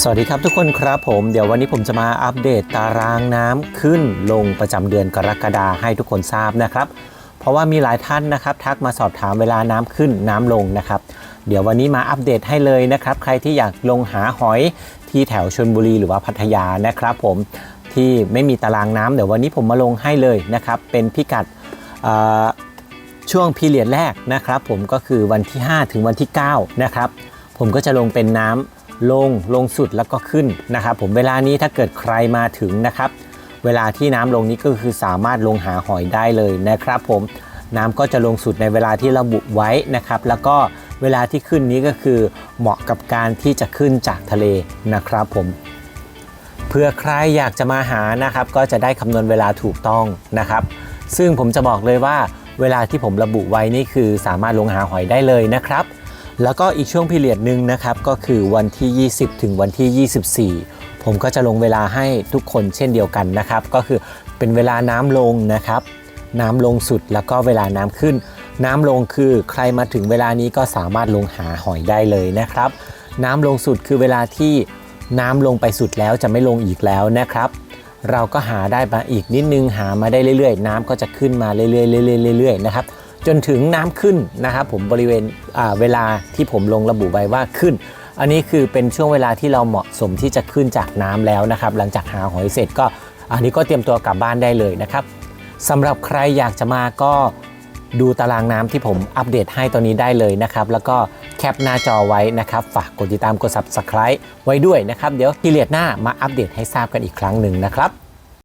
สวัสดีครับทุกคนครับผมเดี๋ยววันนี้ผมจะมาอัปเดตตารางน้ำขึ้นลงประจำเดือนกรกฎาให้ทุกคนทราบนะครับ เพราะว่ามีหลายท่านนะครับทักมาสอบถามเวลาน้ำขึ้นน้ำลงนะครับ เดี๋ยววันนี้มาอัปเดตให้เลยนะครับ ใครที่อยากลงหาหอยที่แถวชลบุรีหรือว่าพัทยานะครับผมที่ไม่มีตารางน้ำเดี๋ยววันนี้ผมมาลงให้เลยนะครับ เป็นพิกัดช่วงพีเรียดแรกนะครับ ผมก็คือวันที่ 5 ถึงวันที่9นะครับผมก็จะลงเป็นน้ำ ลงลงสุดแล้วก็ขึ้นนะครับผมเวลานี้ถ้าเกิดใครมาถึงนะครับ เวลาที่น้ำลงนี้ก็คือสามารถลงหาหอยได้เลยนะครับ ผมน้ำก็จะลงสุดในเวลาที่ระบุไว้นะครับ แล้วก็เวลาที่ขึ้นนี้ก็คือเหมาะกับการที่จะขึ้นจากทะเลนะครับผมเพื่อใครอยากจะมาหานะครับ ก็จะได้คำนวณเวลาถูกต้องนะครับ ซึ่งผมจะบอกเลยว่าเวลาที่ผมระบุไว้นี่คือสามารถลงหาหอยได้เลยนะครับ แล้วก็อีกช่วงพีเรียดหนึ่งนะครับก็คือวันที่ 20 ถึงวันที่ 24 ผมก็จะลงเวลาให้ทุกคนเช่นเดียวกันนะครับ ก็คือเป็นเวลาน้ำลงนะครับ น้ำลงสุดแล้วก็เวลาน้ำขึ้น น้ำลงคือใครมาถึงเวลานี้ก็สามารถลงหาหอยได้เลยนะครับ น้ำลงสุดคือเวลาที่น้ำลงไปสุดแล้วจะไม่ลงอีกแล้วนะครับ เราก็หาได้มาอีกนิดนึงหามาได้เรื่อยๆ น้ำก็จะขึ้นมาเรื่อยๆเรื่อยๆเรื่อยๆนะครับ จนถึงน้ำขึ้นนะครับผมบริเวณเวลาที่ผมลงระบุไว้ว่าขึ้น อันนี้คือเป็นช่วงเวลาที่เราเหมาะสมที่จะขึ้นจากน้ำแล้วนะครับ หลังจากหาหอยเสร็จก็อันนี้ก็เตรียมตัวกลับบ้านได้เลยนะครับสำหรับใครอยากจะมาก็ดูตารางน้ำที่ผมอัปเดตให้ตอนนี้ได้เลยนะครับ แล้วก็แคปหน้าจอไว้นะครับ ฝากกดติดตามกด subscribe ไว้ด้วยนะครับ เดี๋ยวทีเลียดหน้ามาอัปเดตให้ทราบกันอีกครั้งหนึ่งนะครับ